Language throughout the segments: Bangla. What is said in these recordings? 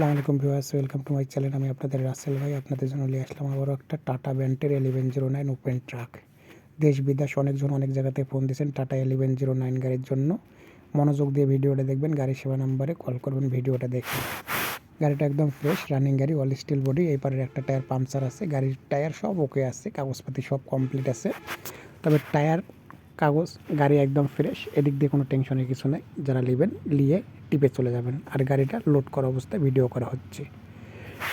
আসসালামু আলাইকুম viewers, welcome to my channel. আমি আপনাদের রাসেল ভাই। আপনাদের জন্য নিয়ে আসলাম আবারও একটা Tata ব্যান্টের eleven zero nine open truck. দেশ, বিদেশ অনেকজন অনেক জায়গাতে ফোন দিয়েছেন টাটা এলিভেন জিরো নাইন গাড়ির জন্য। মনোযোগ দিয়ে ভিডিওটা দেখবেন গাড়ি সেবা নাম্বারে কল করবেন, ভিডিওটা দেখে। গাড়িটা একদম ফ্রেশ রানিং গাড়ি অল স্টিল বডি এই পারের একটা টায়ার পাংচার আছে, গাড়ির টায়ার সব ওকে আছে, কাগজপাতি সব কমপ্লিট আছে। তবে টায়ার কাগজ, গাড়ি একদম ফ্রেশ এদিক দিয়ে কোনো টেনশনের কিছু নেই। যারা নেবেন, নিয়ে টিপে চলে যাবেন। আর গাড়িটা লোড করা অবস্থায় ভিডিও করা হচ্ছে।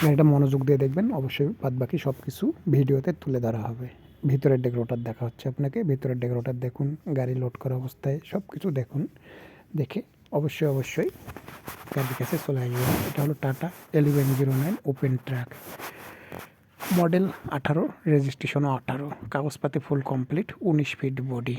গাড়িটা মনোযোগ দিয়ে দেখবেন, অবশ্যই বাদ বাকি সব কিছু ভিডিওতে তুলে ধরা হবে। ভিতরের ডেকোরেটার দেখা হচ্ছে আপনাকে। ভিতরের ডেকোরেটার দেখুন, গাড়ি লোড করা অবস্থায় সব কিছু দেখুন। দেখে অবশ্যই অবশ্যই গাড়ির কাছে চলে আসবেন। এটা হলো Tata eleven zero nine open truck model আঠারো, রেজিস্ট্রেশনও আঠারো, কাগজপাতি ফুল কমপ্লিট উনিশ ফিট বডি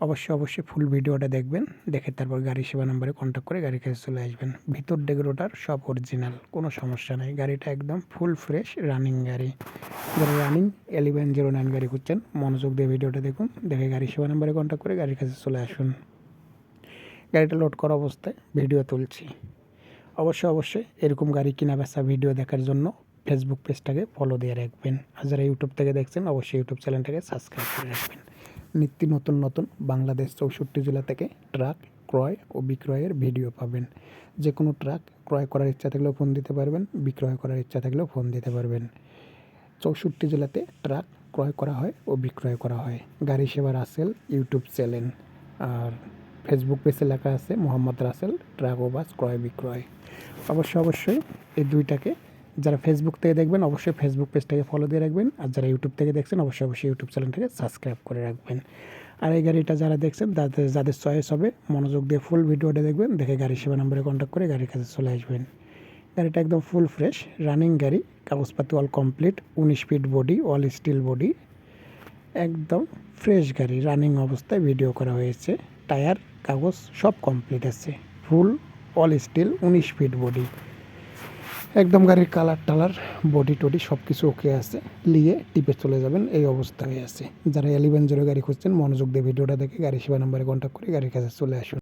অবশ্যই অবশ্যই ফুল ভিডিওটা দেখবেন, দেখে তারপর গাড়ি সেবা নাম্বারে কন্ট্যাক্ট করে গাড়ির কাছে চলে আসবেন। ভিতর ডেগ্রোটার সব অরিজিনাল কোনো সমস্যা নেই। গাড়িটা একদম ফুল ফ্রেশ রানিং গাড়ি। যারা রানিং এলিভেন জিরো নাইন গাড়ি খুঁজছেন, মনোযোগ দিয়ে ভিডিওটা দেখুন, দেখে গাড়ি সেবা নাম্বারে কন্ট্যাক্ট করে গাড়ির কাছে চলে আসুন। গাড়িটা লোড করা অবস্থায় ভিডিও তুলছি। অবশ্যই অবশ্যই এরকম গাড়ি কিনা বেচা ভিডিও দেখার জন্য ফেসবুক পেজটাকে ফলো দিয়ে রাখবেন। আর যারা ইউটিউব থেকে দেখছেন, অবশ্যই ইউটিউব চ্যানেলটাকে সাবস্ক্রাইব করে রাখবেন। নিত্য নতুন নতুন বাংলাদেশ চৌষট্টি জেলা থেকে ট্রাক ক্রয় ও বিক্রয়ের ভিডিও পাবেন। যে কোনো ট্রাক ক্রয় করার ইচ্ছা থাকলেও ফোন দিতে পারবেন, বিক্রয় করার ইচ্ছা থাকলেও ফোন দিতে পারবেন। চৌষট্টি জেলাতে ট্রাক ক্রয় করা হয় ও বিক্রয় করা হয়। গাড়ি সেবা রাসেল ইউটিউব চ্যানেল আর ফেসবুক পেজে লেখা আছে, মোহাম্মদ রাসেল ট্রাক ও বাস ক্রয় বিক্রয় অবশ্যই অবশ্যই এই দুইটাকে যারা ফেসবুক থেকে দেখবেন, অবশ্যই ফেসবুক পেজটাকে ফলো দিয়ে রাখবেন। আর যারা ইউটিউব থেকে দেখছেন, অবশ্যই অবশ্যই ইউটিউব চ্যানেলটাকে সাবস্ক্রাইব করে রাখবেন। আর এই গাড়িটা যারা দেখছেন, তাদের, যাদের চয়েস হবে, মনোযোগ দিয়ে ফুল ভিডিওটা দেখবেন, দেখে গাড়ি সেবা নাম্বারে কন্ট্যাক্ট করে গাড়ির কাছে চলে আসবেন। গাড়িটা একদম ফুল ফ্রেশ রানিং গাড়ি, কাগজপাতি অল কমপ্লিট উনিশ feet body all steel body একদম ফ্রেশ গাড়ি রানিং অবস্থায় ভিডিও করা হয়েছে। টায়ার, কাগজ সব কমপ্লিট আছে। ফুল অল স্টিল উনিশ ফিট বডি একদম গাড়ির কালার টালার বডি টডি সব কিছু ওকে আছে। লিয়ে টিপে চলে যাবেন, এই অবস্থায় আছে। যারা এলিভেন জিরো গাড়ি খুঁজছেন, মনোযোগ দিয়ে ভিডিওটা দেখে গাড়ি সেবা নাম্বারে কন্ট্যাক্ট করে গাড়ির কাছে চলে আসুন।